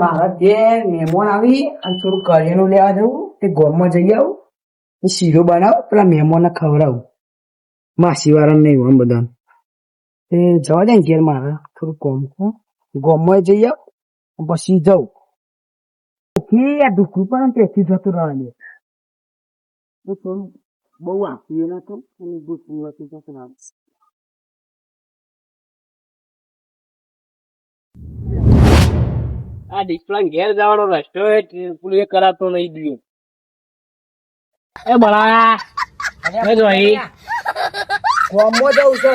મારા જે મહેમાન આવી અને થોડું કરિયાણું લેવા જવું તે ગોમમાં જઈ આવું. શીરો બનાવ, પેલા મહેમાનને ખવડાવું. માસી વાળા નહીં હોય બધા એ જવા દે ને ઘેર મારે, થોડું હં? ગોમમાં જઈ આવ પછી જવું કે આ દુખું પણ તેથી જતું રહે તો થોડું બહુ આપી ના તો અને દુખું આ ડિસ્પ્લેન ઘેર જવાનો રસ્તો એ કરાતો નહીં દિયો એ બળા એ જોઈ ગોમમાં જવું છે.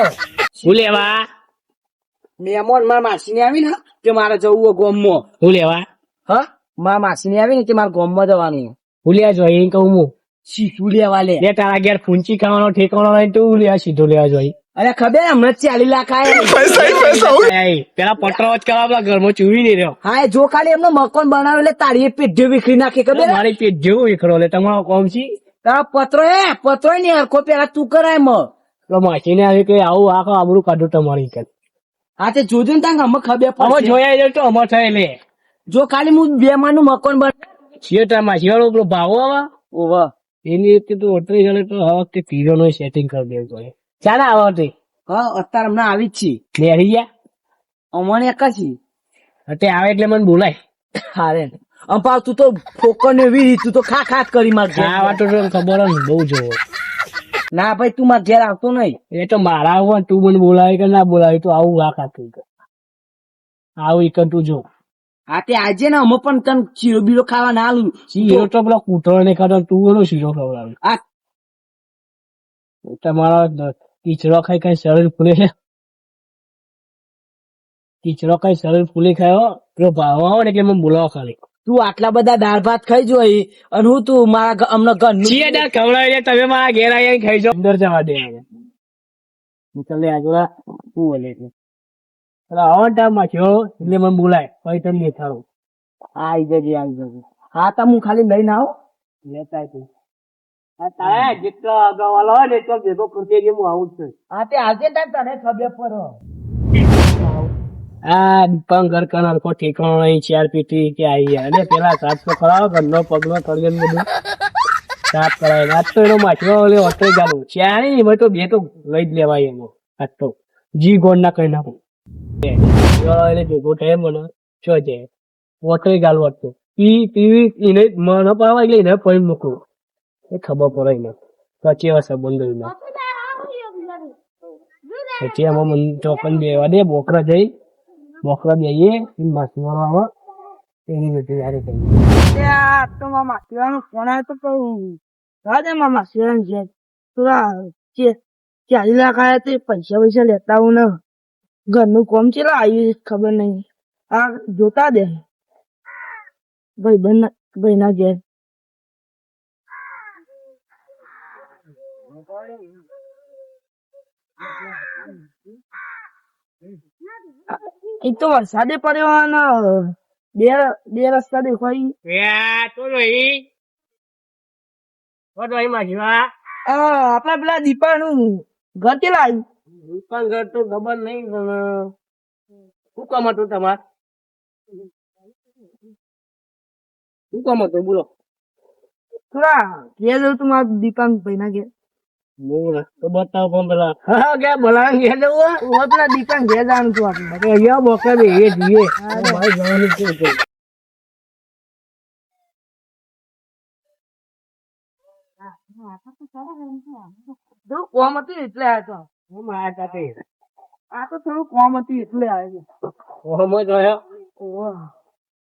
હું લેવા? મેમોન મારા માસી આવી ને કે મારે જવું હોય ગોમમાં. હું લેવા? હા મારા માસી આવી ને કે મારે ગોમમાં જવાનું. હું લેવા જોઈ કહું હું. શીશું લેવા લે. તારા ઘેર ફૂંચી ખાવાનો ઠેકાણો નહીં તો લેવા સીધો લેવા જોઈ અરે ખબર હમણાં જ ચાલી લાખ પેલા પટરો જ કરવા પેલા ઘરમાં ચૂવી નહીં રહ્યો. હા જો ખાલી એમનો મકાન બનાવે એટલે તારી પેઢીઓ વિખરી નાખી ખબર? મારી પેટ વિખરો એટલે લે તમારો કોમ છે? તારા પત્રો હે પત્રો ને હરખો પેલા તું કરાય મ તો માસીને આવી કે આવું આખો આબરું કાઢું તમારી કે હા તે જોજો ને તાંગ અમે ખબર અમે જોયા જાય તો અમે થાય લે જો ખાલી હું બે માં નું મકાન બન શિયો માસી વાળો પેલો ભાવો આવા? ઓવા. એની રીતે તું ઓટરી ગયો તો આ વખતે પીરો નો સેટિંગ કરી દેવું જોઈએ ચાલે આવો તે? હા અત્યારે હમણાં આવી જ છીએ. લેરી ગયા? અમને એક જ અત્યારે આવે એટલે મને બોલાય. હારે. અંપાવ તું તો ફોકર ને વીરી તું તો ખા ખાત કરી માર. આ વાતો તો ખબર જ બહુ જોવો ના ભાઈ તું માર ઘેર આવતો નહીં. એ તો મારા હોય તું મને બોલાવે કે ના બોલાવે તો આવું આ ખાત કરી આવું એક તું જો. હા તે આજે ને અમે પણ તને ચીરો બીરો ખાવા ના આલું. ચીરો તો પેલો કૂતરો ને ખાતો તું એનો શીરો ખવડાવે. આ તમારો કીચડો ખાઈ ખાઈ શરીર ફૂલે છે. કીચડો ખાઈ શરીર ફૂલી ખાયો પેલો ભાવ આવે ને એટલે મને બોલાવો ખાલી. તું આટલા બધા દાળ ભાત ખાઈ જોઈ અને હું તું મારા અમને ઘર દાળ ખવડાવી તમે મારા ઘેર આવીને ખાઈ જાઓ. અંદર જવા દે. નીકળ શું બોલે છે આવો ટાઈમમાં થયો એટલે મને બોલાય. પછી તમે બેઠાડો આવી જજે આવી જજે. હા તો હું ખાલી લઈને આવું. લેતા તું. તારે જેટલો અગાઉ હોય ને એટલો ભેગો આવું છું. હા તે આજે ટાઈમ તને ખબર પડે. આ દીપાંકર કનર કો ઠેકાણો નહીં ચાર પેટી કે આવી અને પેલા સાફ તો કરાવો ઘરનો પગનો કરજો ને બધું. સાફ કરાવે. આજ તો એનો માછલો ઓલે હોટલ ચાલુ ચાર નહીં એમાં તો બે તો લઈ જ લેવાય એનો આજ તો જી ગોળ ના કઈ નાખું. એટલે ભેગો થાય મને છો છે હોટલ ચાલુ હતું. પી પીવી એને મને પાવા એટલે એને પડી મૂકવું. એ ખબર પડે ને પછી એવા સંબંધો એના પછી આમાં મને ચોકન બેવા દે બોકરા જઈ બોકરા બેઈએ માસી આવે. એની બધી યારી કરી. તો મામા શિવાનું ફોન આવ્યો તો કહું. રાજે મામા શિવન છે થોડા ચાલી લાખ આવ્યા તે પૈસા પૈસા લેતા હું ને. ઘરનું કોમ ચેલા આવ્યું ખબર નહીં. આ જોતા દે. ભાઈ બન ભાઈ ના ઘેર. એક તો વરસાદે પડ્યો અને બે બે રસ્તા દેખાય. પેલા દીપાનું ઘર કે આવ્યું? દીપા ઘર તો ખબર નહીં શું કામ હતું તમાર? શું કામ હતું બોલો. થોડા ઘેર જવું તું મારા દીપાંગ ભાઈ ના ઘેર. હું તો બતાવો પણ પેલા. હા કે બોલા ઘેર જવું હે? પેલા જવાનું તું આપણે બાકી અહીંયા બોકરા બે એ જઈએ મારે જવાનું છે તો. થોડું કોમ હતું એટલે આવ્યો હું મારા સાથે આ તો થોડું કોમ હતું એટલે આવ્યો ઓહો. જોયો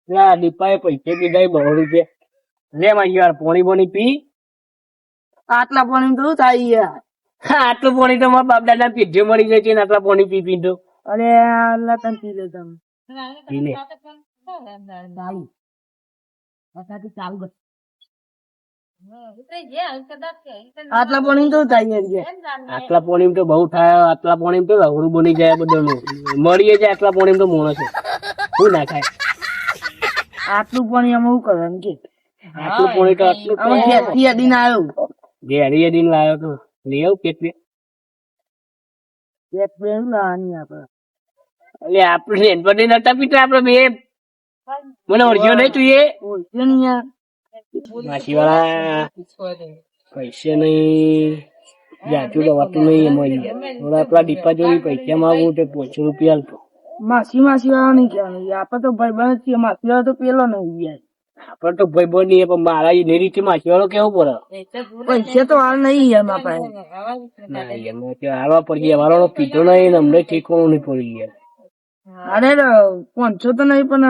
પેલા દીપાએ પૈસે કીધા બહુ રૂપિયા લે મારી યાર પોણી બોણી પી. આટલા પાણી તો શું થાય યાર? આટલું પાણી તો મારા બાપ દાદા પીધે મળી જાય છે આટલા પાણી પી પી તો અરે આટલા તને પી લે તમે. ચાલુ ચાલુ કર. આટલા પાણી તો થાય આટલા પાણી તો બહુ થાય આટલા પાણી તો લહરું બની જાય બધાનું. મળીએ જાય આટલા પાણી તો મોણો છે. શું ના થાય? આટલું પાણી અમે શું કરે કે? આટલું પાણી તો આટલું અમે ખેતી અડીને આવ્યો ઘેરી અડીને લાવ્યો તો લઈ આવું પેટ બે પેટ બેન લાવવાની આપણે એટલે આપણે નેનપણથી નતા પીતા આપણે બે મને ઓળખ્યો નહીં તું એ? ઓળખ્યો નહીં યાર. માસી વાળા પૈસા નહીં. જાજુ દવાતું નહીં એમાં થોડા આપણા દીપા જોડી પૈસા માંગુ તે પાંચસો રૂપિયા માસી માસી વાળા નહીં કહેવાનું. આપડે તો ભાઈ બંધ છીએ. માસી વાળા તો પેલો નહીં યાર. આપડે તો ભાઈ બોન નહીં પણ મારા એની રીતે વાળો કેવો પડે પૈસા તો હાલ નહીં એમાં ત્યાં હાલવા પડી ગયા વાળો પીધો નહીં અમને ઠીકવાનું નહીં પડી ગયા અરે પાંચસો તો નહીં પણ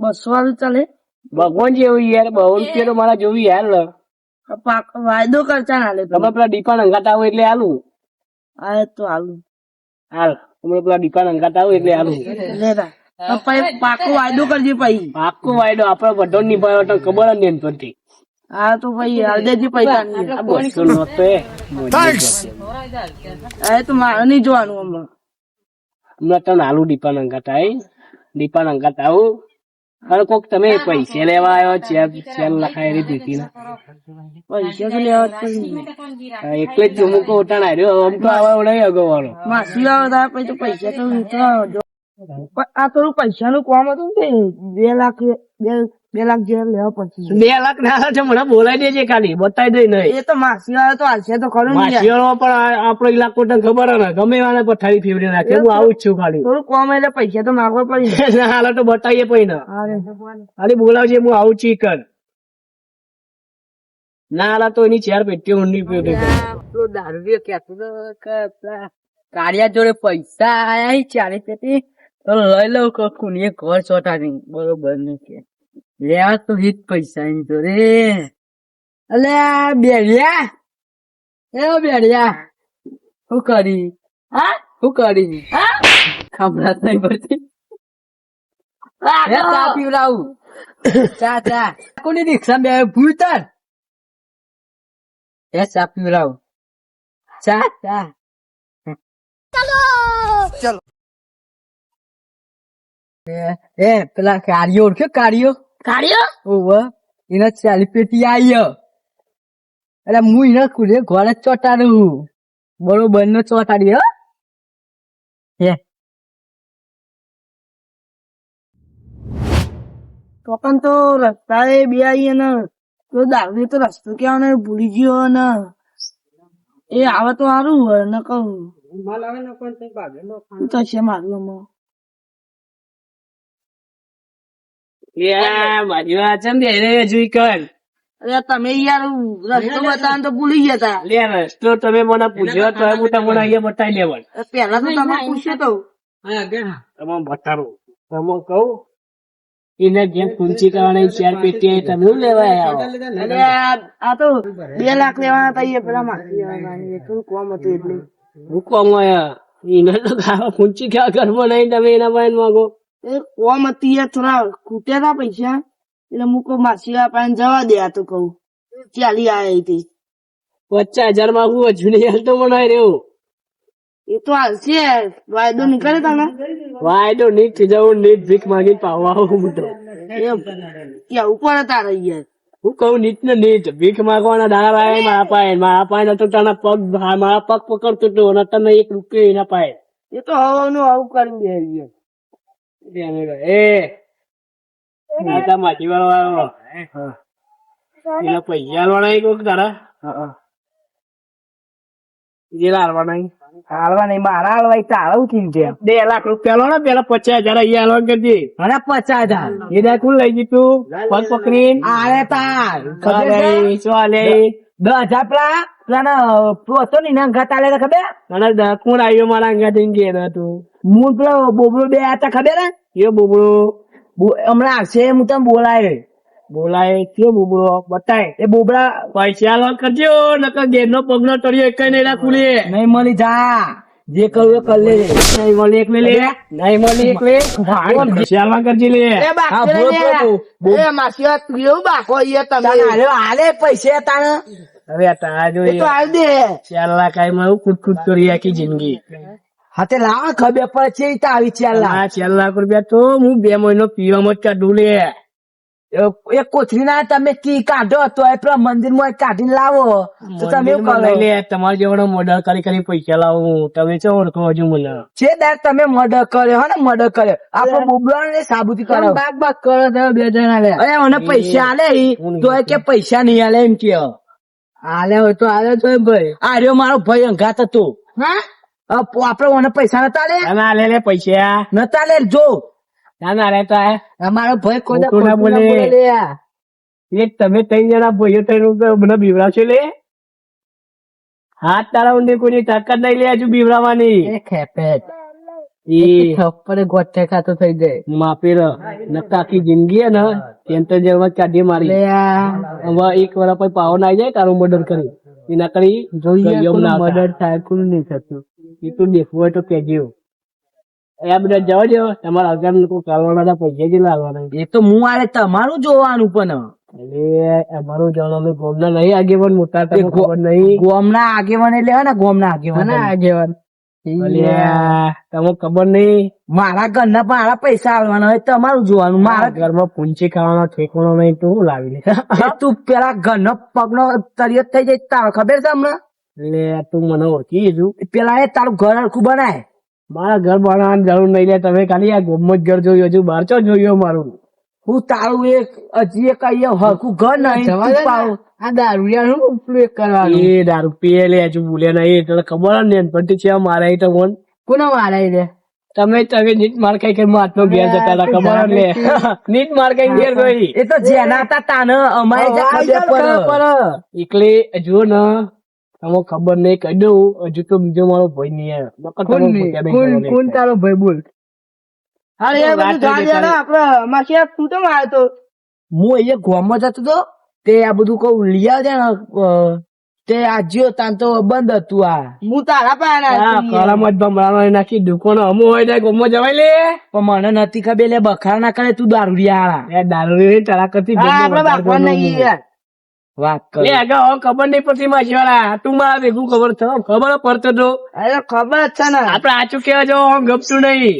બસો વાળું ચાલે ભગવાન જેવું યાર બહુ રૂપિયા તો મારા જોવી યાર પાક વાયદો કરતા ના લે તમે પેલા દીપા નંગાતા આવો એટલે હાલું હા તો હાલું હાલ તમે પેલા દીપા નંગાતા આવો એટલે હાલું પાકો વાયદો કરજે ભાઈ પાકો વાયદો આપડે બધો નિભાવ્યો તો ખબર જ નહીં પડતી. હા તો પછી હાલ પૈસા. એ. તો મારે નહીં જોવાનું હમણાં હમણાં તમને આલુ દીપા અંગાત આવી દીપા અંગાત આવું. અરે કોક તમે પૈસા લેવા આવ્યો ચેર ચેર લખાયેલી દીધી ના. પૈસા તો લેવા એકલે જ જમુકો ઉઠાણ આવ્યો આમ તો આવા ઉડાવી અગો વાળો માસી આવે તાર પછી પૈસા તો આ થોડું પૈસા નું કામ હતું ને બે લાખ બે બે લાખ જેવા લેવા પડશે બે લાખ ના છે મને બોલાવી દેજે ખાલી બતાવી દઈ નહીં. એ તો માસી વાળા તો હાલશે તો ખરું માસી વાળો પણ આપણો ઇલાકો તને ખબર ને? ગમે વાને પથારી ફેવરી નાખે હું આવું જ છું ખાલી. થોડું કામ એટલે પૈસા તો માગવા પડી ના. હાલ તો બતાવીએ પછી ને. ખાલી બોલાવજે હું આવું છું કર ના હાલ તો એની ચાર પેટી ઊંડી પેટી દારૂ કેતો તો કે કાળિયા જોડે પૈસા આયા ચારે પેટી. તો લઈ લઉં કે એક વર્ષ ચોટા નહીં બરોબર નહીં કે? લેવા તો હિત પૈસા એમ તો રે. અલે બેડિયા. એ બેડિયા શું કરી? હા? શું કરી? હા? ખબર નહીં પડતી ચા પીવડાવું. ચા ચા. કોની રિક્ષા બે ભૂતર એ ચા પીવડાવું. ચા ચા. એ એ પેલા કાર્યો ઓળખ્યો કાર્યો કાર્યો ઓવ એને ચાલી પેટી આવ્યો એટલે હું એને ખુદે ઘોડે ચોટાડું બરોબર નો ચોટાડી હો. હે. તો પણ તો રસ્તા એ બે આવીએ ને તો દારૂ તો રસ્તો ક્યાં ને ભૂલી ગયો ને એ આવે તો સારું હોય ને કહું. તો છે મારું હમણાં તમે યાર રસ્તો બતાવવાનું તો ભૂલી ગયા તા. લે રસ્તો તમે મને પૂછ્યો તો હું તમને અહીંયા બતાવી લેવા પેલા તો તમે પૂછ્યો તો. તમે બતાવો. તમે કહું. એને જેમ કુંચી કરવાની ચાર પેટી આવી તમે શું લેવા આવો આ આ તો બે લાખ લેવાના હતા એ પેલા. કોમ હતું એટલે. હું કોમ આવ્યા? એને તો ખાવા કુંચી કેવા ઘરમાં નહીં તમે એના પાસે માંગો એ કોમ હતી થોડા ખૂટ્યા હતા પૈસા. એટલે હું કહું માસી વાળા જવા દે આ તો કહું. ચાલી આયા હતી પચાસ હજાર માંગુ હજુ નહીં હાલતો મને રહ્યો. એ તો હાલશે. વાયદો નીકળે તમે વાયદો નીટ થઈ જવું નીટ ભીખ માંગી પાવા આવું હું તો. એ કેવું પડે તારે યાર. હું કહું નીટ ને નીટ ભીખ માંગવાના દાડા આવે મારા પાસે મારા પાસે નતો તાના પગ મારા પગ પકડતો હતો અને તને એક રૂપિયો એના પાય એ તો હવાનું આવું કરી દે યાર કહે, એ દાદા માછી વાળો એના પૈસા હાલવાના એક તારા. જેલા હાલવાના હાલવા નહીં. મારા હાલવા તારા ઉઠી છે. બે લાખ રૂપિયા લો ને પેલા પચાસ હજાર અહીંયા હાલવા કરજે. અને પચાસ હજાર. એ દા કોણ લઈ જીતું. પગ પકડી આરે તાર. દસ હજાર પેલા પેલા હતો ને એના ઘટ આલે ખબર? મને કોણ આવ્યો મારા અંગા જઈને ઘેર હતું હું પેલો બોબડો બે હતા ખબર એ બોબડો? હમણાં આવશે હું તને બોલાય. બોલાય કયો બોબડો? બતાય. એ બોબડા પૈસા હાલવા કરજો નકર ઘેર નો પગ નો તળિયો એક નહીં રાખું નહીં મળી જા. જે કરવું એ કર લે નહીં મળી એક લે નહીં મળી એકલે પૈસા હાલવા કરજે લે. હા. એ માસી કેવું બાકો એ તમે. હાલે પૈસે તાણ. હવે જો એ તો હાલ દે. ચાર લાખ આઈ માં કરી આખી જિંદગી. હાથે લાવા ખબર પડે છે તો આવી ચાર લાખ રૂપિયા તો હું બે મહિનો પીવામાં જ કાઢું લે. એક કોથળી ના તમે કી કાઢો તો એ પેલા મંદિરમાં કાઢીને લાવો તો તમે એવું કરો લે તમારા જેવડો મોડલ કરી કરી પૈસા લાવો તમે ચો ઓળખો હજુ મને છે દાર તમે મોડલ કર્યો હો ને મોડલ કર્યો આપણો બુબલો ને સાબુતી કરો બાગ બાગ કરો તમે બે જણા લે અરે મને પૈસા આલે તો એ કે પૈસા નહીં આલે એમ કે આલે હોય તો આલે તો ભાઈ આ રહ્યો મારો ભાઈ અંગાત હતો હા આપડે મને પૈસા નતા લે ના લે પૈસા નતા લે જો ના ના રે તા અમારો ભાઈ કોઈ ના બોલે. એ તમે ત્રણ જણા ભાઈઓ રૂપિયા મને બીવડાવશો લે. હાથ તારા ઊંધે કોઈની તાકાત નહીં લે હજુ બીવડાવવાની. એ થપ્પડે ગોઠે ખાતો થઈ જાય. માપી રહ નકા આખી જિંદગી હે ને કેન્ટર જેલમાં કાઢી મારી. હવે એક વાર પછી પાવો ના જાય તારું મર્ડર કરી. એના કરી જોઈએ. મર્ડર થાય કોણ નહીં થતું. એ તું દેખવું હોય તો કહેજો. એ બધા જવા દો તમારા અગાર લોકો કાલવાના પૈસા જ લાવવાના એ તો હું આલે તમારું જોવાનું પણ. એટલે અમારું જવાનું ગોમના નહીં આગે મોટા ખબર નહીં. ગોમના આગેવાન એટલે હે ને ગોમના આગેવાન. આગેવાન અલ્યા, ખબર નહીં. મારા ઘરના પણ મારા પૈસા આવવાના હોય તમારું જોવાનું. મારા ઘરમાં પૂંચી ખાવાનો ઠેકાણો નહીં તું હું લાવી લે તું પેલા ઘરનો પગનો તરિયત થઈ જાય તાર ખબર છે હમણાં? એટલે તું મને ઓળખી છું પેલા એ તારું ઘર હરખું બનાય. મારા ઘર બનાવવાની જરૂર નહીં લે તમે ખાલી આ ગોમમાં જ ઘર જોયું હજુ બહાર ચો જોયું મારું હું તારું એક હજી એક અહીંયા હરખું ઘર નહીં આ ઉપયોગ કરવાનો? એ દારૂ પીએ લે હજુ ભૂલે નહીં તને ખબર જ ને પછી છે મારા અહીં તો કોણ કોનો મારાય રે તમે તમે નીટ માર હાથનો ઘેર જતા હતા ખબર જ નીટ માર ખાઈ ઘેર ગઈ. એ તો જેના હતા તાને અમારે એટલે જુઓ ને. તમે ખબર નહીં કહી દઉં હજુ તો બીજો મારો ભાઈ નહીં આવ્યો. કોણ કોણ તારો ભાઈ? બોલ. અરે યાર બધું જાણ ને, આપડે માસી તું તો આવ્યો તો. હું અહીંયા ગોમાં જતો તો તે આ બધું કઉ લઈ આવજે ને તે આજ્યો તાન તો બંધ હતું આ. હું તારા આ કળામાં જ ભમરાનો એ નાખી દુકાનો અમુ હોય ને ગોમો જવાય લે? પણ મને નથી ખબર લે બખાર ના કરે તું દારૂડિયા એ દારૂ તારા કરતી ગોમમાં નહીં ગોમમાં. વાત કર. લે ખબર નહીં પડતી માં વાળા તું મારા ભેગું ખબર છે ખબર પડતો તો. અરે ખબર છે ને. આપડે આચું કેવા જો ગપતું નહીં.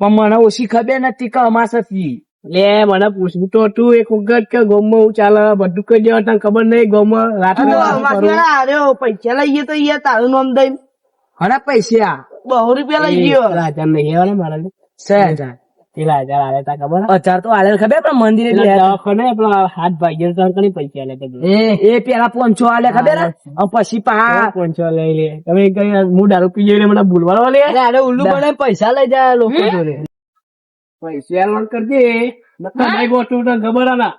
પણ મને ઓછી ખબર નથી કે અમાસથી લે મને પૂછવું તો હતું એક વખત કે ગોમમાં હું ચાલે બધું કહી દેવા તને ખબર નહીં ગોમમાં રાત્રે ફરું. પૈસા લઈએ તો યાર તારું નામ દઈ. હના પૈસા? બહુ રૂપિયા લઈ ગયો. રાજા નહીં મારા. હજાર. પેલા હજાર આલે તા ખબર? હજાર તો આલે ખબર પણ મંદિરે દવાખાને પેલા હાથ ભાઈ તો કણી પૈસા આલે તે એ એ પેલા પોંચો આલે ખબર? અને પછી પા પોંચો લઈ લે. તમે કઈ હું દારૂ પી જઈને મને ભૂલવાનો લે? અરે ઉલ્લુ બને પૈસા લઈ જાય લોકો જોડે. પૈસા આલવાનું કરજે. નકર ભાઈ ગોઠવું તો ખબર હે? ના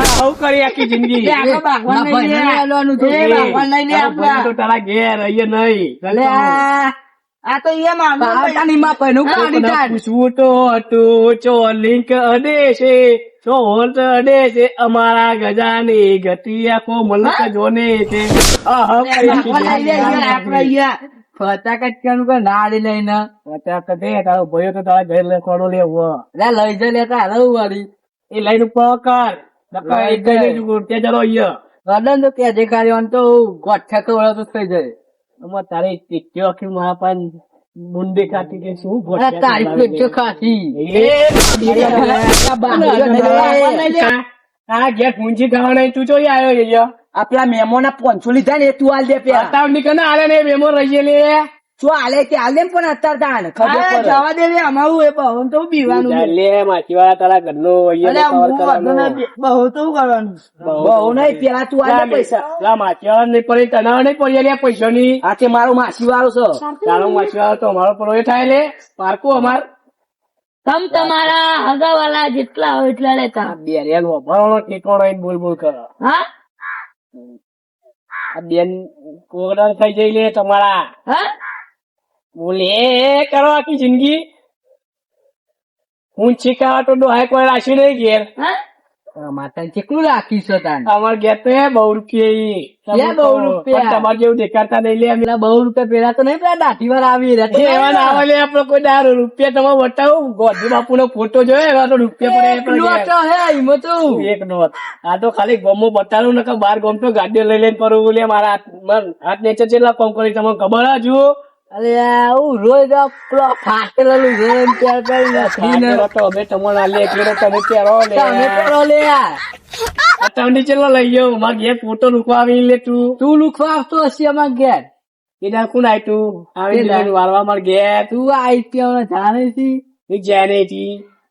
આવું કરી આખી જિંદગી. ભગવાન લઈ તો. ભગવાન લઈ લે આપણા. તો તારા ઘેર અહીંયા નહીં. લે આ તો એ માં કાઢ. પૂછવું તો હતું ચો લિંક અડે છે ચો હોલ્ટ અડે છે અમારા ગજાની ગતિ આખો મલક જોને છે. ફરતા આપણે અહીંયા. ફટાકટ નાડી લઈને? અત્યારે તો તારો ભયો તો તારા ઘરે લેખવાનો લેવો લઈ જાય લેતા હાલો વાળી. એ લઈને પકડ. નકર એક ગઈને જરો અહીંયા. રડન તો કે જે કાર્ય તો ગોઠા તો થઈ જાય. આમાં તારે ટીક્યો આખી મારા પાન મુંડી કે શું અરે તારી ચલાવે પેટ તો આ ઘેર પૂંજી ખાવાના ચોઈ આવ્યો અહીંયા મેમો ના પોંચો લીધા ને તું હાલ દે પે બતાવ નીકળ આલે ને મેમો રહીએ લે. શું હાલે કે હાલ પણ અત્યારે તાણ ખબર પડે. જવા દે રે અમારું એ બહુ તો લે માછીવાળા તારા ઘરનો બહુ તો કરવાનું બહુ નહીં પેલા તું હાલ પૈસા. લા માછીવાળા નહીં પડે તને નહીં પડી લે પૈસાની. આ તે મારો માસી વાળો છે તારો માછીવાળો તો અમારો પડો એ થાય લે. પારકો અમાર. તમ તમારા હગાવાલા જેટલા હોય એટલા લેતા. આ બે રેલ વભાવાનો ટીકોણો બોલ બોલ કરો. હા? આ બેન કોગડા થઈ જઈ લે તમારા. હા? બોલે કરો આખી જિંદગી. હું તો ડોહાય કોઈ રાખ્યું નહીં ઘેર માતા કેટલું રાખી છે તાન અમાર ઘેર તો બહુ રૂપિયા બહુ રૂપિયા? તમારે જેવું દેખાતા નહીં લે અમે. પેલા બહુ રૂપિયા પેલા તો નહીં પેલા દાઢી વાર આવી રહ્યા. એવા ના આવે લે આપડે કોઈ દારૂ રૂપિયા તમે બતાવો ગોધી બાપુ નો ફોટો જોયો એવા તો રૂપિયા પડે. હે એમાં તો એક નોટ. આ તો ખાલી ગમો બતાવું નકર બાર ગમ તો ગાડીઓ લઈ લઈને ફરવું લે મારા હાથ મારા હાથ નેચર જેટલા કામ કરી તમને ખબર આ જુઓ. હું રોજ પેલો ફાટેલું ઘર ત્યાર કરીને તો અમે તમને આલીએ એટલે તમે પહેરો લે? તમે કરો લે યાર ચેલો લઈ ગયો માર ઘેર ફોટો આવી લે તું. તું લુખવા આવતો હશે અમાર ઘેર. એના કોણ આય તું? આવી? દીધું વાળવા માર ઘેર. તું આઈ ત્યાં જાણે છે એક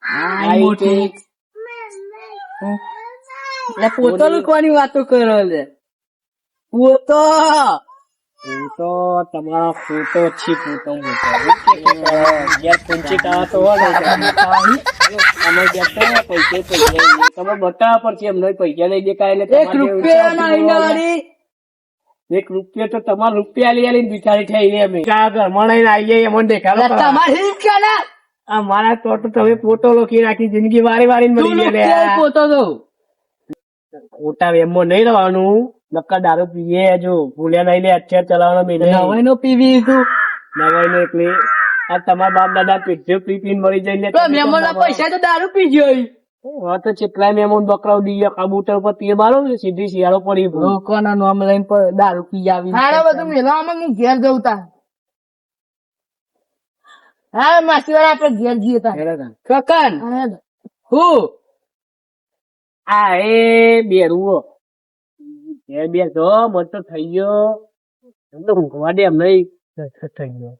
આઈ મોટી. પોતો લુખવાની વાતો કરો લે. પોતો હું તો તમારો ફોટો છી ફોટો યાર પૂંચી કાઢો તો હોય ને અમે ઘેર તો પૈસે તમે લઈ દેખાય એટલે એક રૂપિયા ના એક રૂપિયા તો તમારા રૂપિયા લઈ આલીને બિચારી થઈ ગયા અમે. આ ઘરમાં લઈને આવીએ એમને દેખાડો તમારી જ કે ના આ મારા તો તમે ફોટો લખી નાખી જિંદગી વારી વારી મળી ગયા પોતો તો ખોટા વેમમાં નહીં રહેવાનું. નક્કર દારૂ પીએ જો ભૂલ્યા નહીં લે અત્યારે ચલાવવાનો મેં નવાઈ નો પીવી તું નવાઈ નો એટલે આ તમારા બાપ દાદા પીધો પી પીને મળી જઈને ના પૈસા તો દારૂ પી ગયો હા તો મહેમાન બકરાવ દીએ કબૂતર પર તીર મારો ને સીધી શિયાળો પડી લોકોના નામ લઈને દારૂ પી આવી. હારા બધું મેલામાં હું ઘેર જઉં તા હા માસી વાળા આપડે ઘેર જઈએ તા કકન હું? આ એ બેરુઓ એ બે જો મન તો થઈ ગયો. એમ તો ઊંઘવા દે એમ નહીં. થઈ ગયો.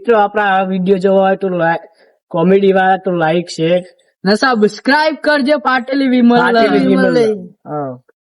મિત્રો આપણા આ વીડિયો જોવા હોય તો કોમેડી વાળા તો લાઈક શેર ને સબસ્ક્રાઇબ કરજો પાટેલી વિમલ. વિમલ. હા.